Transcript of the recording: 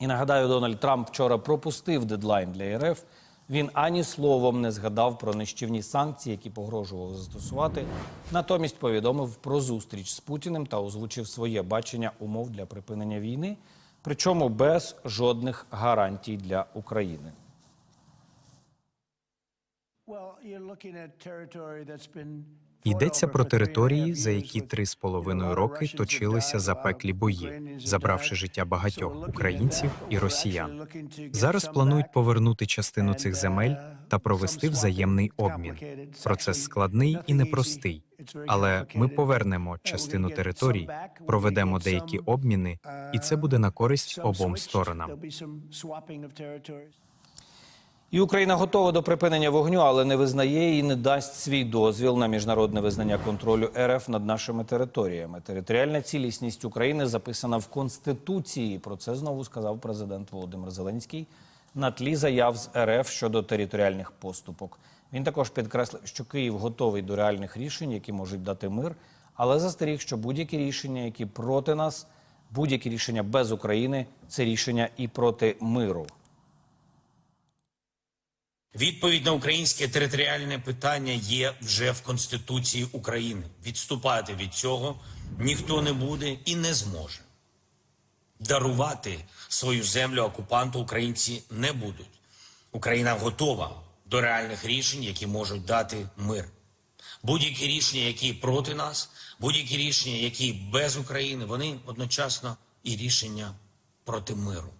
І нагадаю, Дональд Трамп вчора пропустив дедлайн для РФ. Він ані словом не згадав про нищівні санкції, які погрожували застосувати. Натомість повідомив про зустріч з Путіним та озвучив своє бачення умов для припинення війни, причому без жодних гарантій для України. Йдеться про території, за які три з половиною роки точилися запеклі бої, забравши життя багатьох українців і росіян. Зараз планують повернути частину цих земель та провести взаємний обмін. Процес складний і непростий, але ми повернемо частину територій, проведемо деякі обміни, і це буде на користь обом сторонам. І Україна готова до припинення вогню, але не визнає і не дасть свій дозвіл на міжнародне визнання контролю РФ над нашими територіями. Територіальна цілісність України записана в Конституції. Про це знову сказав президент Володимир Зеленський на тлі заяв з РФ щодо територіальних поступок. Він також підкреслив, що Київ готовий до реальних рішень, які можуть дати мир, але застеріг, що будь-які рішення, які проти нас, будь-які рішення без України це рішення і проти миру. Відповідь на українське територіальне питання є вже в Конституції України. Відступати від цього ніхто не буде і не зможе. Дарувати свою землю окупанту українці не будуть. Україна готова до реальних рішень, які можуть дати мир. Будь-які рішення, які проти нас, будь-які рішення, які без України, вони одночасно і рішення проти миру.